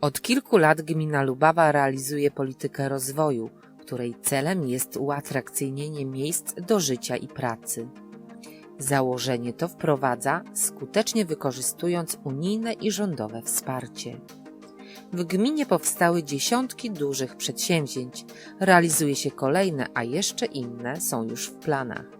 Od kilku lat gmina Lubawa realizuje politykę rozwoju, której celem jest uatrakcyjnienie miejsc do życia i pracy. Założenie to wprowadza, skutecznie wykorzystując unijne i rządowe wsparcie. W gminie powstały dziesiątki dużych przedsięwzięć, realizuje się kolejne, a jeszcze inne są już w planach.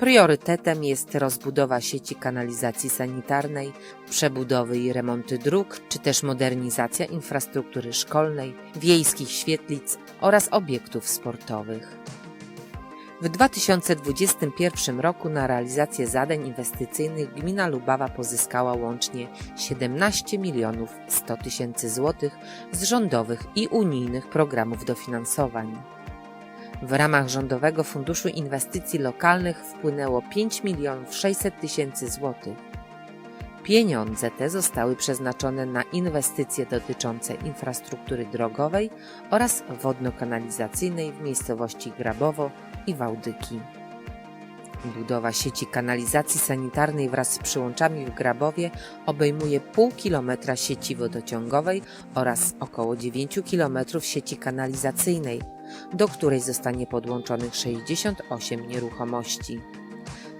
Priorytetem jest rozbudowa sieci kanalizacji sanitarnej, przebudowy i remonty dróg, czy też modernizacja infrastruktury szkolnej, wiejskich świetlic oraz obiektów sportowych. W 2021 roku na realizację zadań inwestycyjnych gmina Lubawa pozyskała łącznie 17 milionów 100 tysięcy złotych z rządowych i unijnych programów dofinansowań. W ramach Rządowego Funduszu Inwestycji Lokalnych wpłynęło 5 milionów 600 tysięcy złotych. Pieniądze te zostały przeznaczone na inwestycje dotyczące infrastruktury drogowej oraz wodno-kanalizacyjnej w miejscowości Grabowo i Wałdyki. Budowa sieci kanalizacji sanitarnej wraz z przyłączami w Grabowie obejmuje pół kilometra sieci wodociągowej oraz około 9 kilometrów sieci kanalizacyjnej, do której zostanie podłączonych 68 nieruchomości.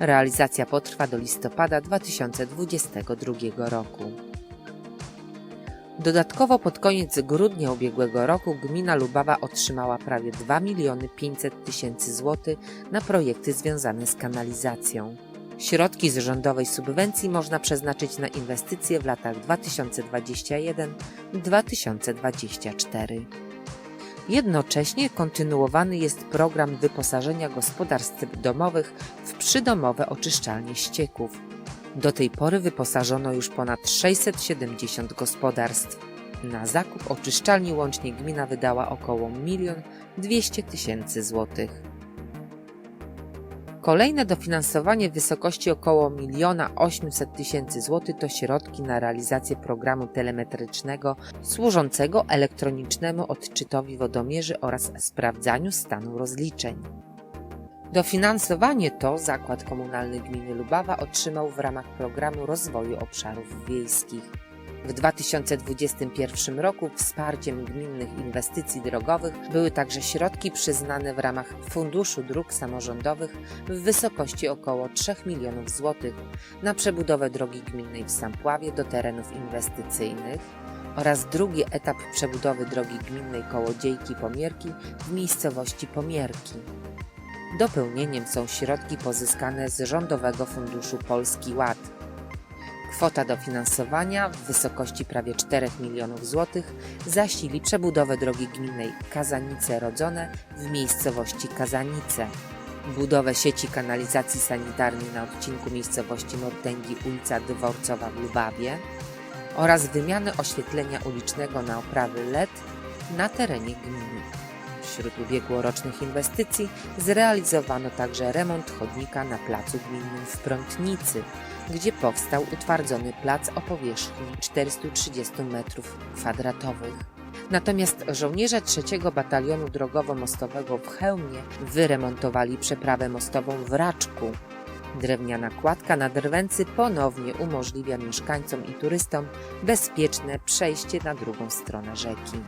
Realizacja potrwa do listopada 2022 roku. Dodatkowo pod koniec grudnia ubiegłego roku gmina Lubawa otrzymała prawie 2 miliony 500 tysięcy złotych na projekty związane z kanalizacją. Środki z rządowej subwencji można przeznaczyć na inwestycje w latach 2021-2024. Jednocześnie kontynuowany jest program wyposażenia gospodarstw domowych w przydomowe oczyszczalnie ścieków. Do tej pory wyposażono już ponad 670 gospodarstw. Na zakup oczyszczalni łącznie gmina wydała około 1 200 tysięcy złotych. Kolejne dofinansowanie w wysokości około 1 800 tysięcy złotych to środki na realizację programu telemetrycznego służącego elektronicznemu odczytowi wodomierzy oraz sprawdzaniu stanu rozliczeń. Dofinansowanie to Zakład Komunalny Gminy Lubawa otrzymał w ramach programu rozwoju obszarów wiejskich. W 2021 roku wsparciem gminnych inwestycji drogowych były także środki przyznane w ramach Funduszu Dróg Samorządowych w wysokości około 3 milionów złotych na przebudowę drogi gminnej w Sampławie do terenów inwestycyjnych oraz drugi etap przebudowy drogi gminnej Kołodziejki Pomierki w miejscowości Pomierki. Dopełnieniem są środki pozyskane z Rządowego Funduszu Polski Ład. Kwota dofinansowania w wysokości prawie 4 milionów złotych zasili przebudowę drogi gminnej Kazanice Rodzone w miejscowości Kazanice, budowę sieci kanalizacji sanitarnej na odcinku miejscowości Mortęgi ulica Dworcowa w Lubawie oraz wymianę oświetlenia ulicznego na oprawy LED na terenie gminy. Wśród ubiegłorocznych inwestycji zrealizowano także remont chodnika na placu gminnym w Prątnicy, gdzie powstał utwardzony plac o powierzchni 430 m2. Natomiast żołnierze trzeciego Batalionu Drogowo-Mostowego w Chełmie wyremontowali przeprawę mostową w Raczku. Drewniana kładka na drwęcy ponownie umożliwia mieszkańcom i turystom bezpieczne przejście na drugą stronę rzeki.